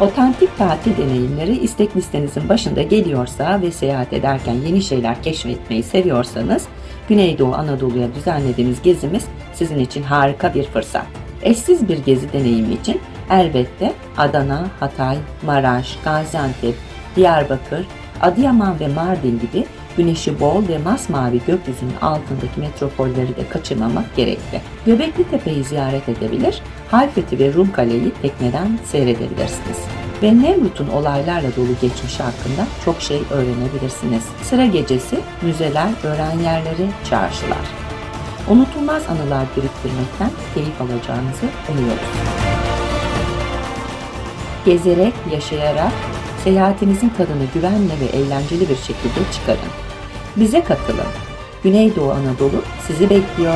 Otantik tatil deneyimleri istek listenizin başında geliyorsa ve seyahat ederken yeni şeyler keşfetmeyi seviyorsanız Güneydoğu Anadolu'ya düzenlediğimiz gezimiz sizin için harika bir fırsat. Eşsiz bir gezi deneyimi için elbette Adana, Hatay, Maraş, Gaziantep, Diyarbakır, Adıyaman ve Mardin gibi güneşi bol ve masmavi gökyüzünün altındaki metropolleri de kaçırmamak gerekli. Göbekli Tepe'yi ziyaret edebilir, Halfeti ve Rum Kale'yi tekneden seyredebilirsiniz. Ve Nemrut'un olaylarla dolu geçmişi hakkında çok şey öğrenebilirsiniz. Sıra gecesi, müzeler, öğren yerleri, çarşılar. Unutulmaz anılar biriktirmekten keyif alacağınızı umuyoruz. Gezerek, yaşayarak seyahatinizin tadını güvenle ve eğlenceli bir şekilde çıkarın. Bize katılın. Güneydoğu Anadolu sizi bekliyor.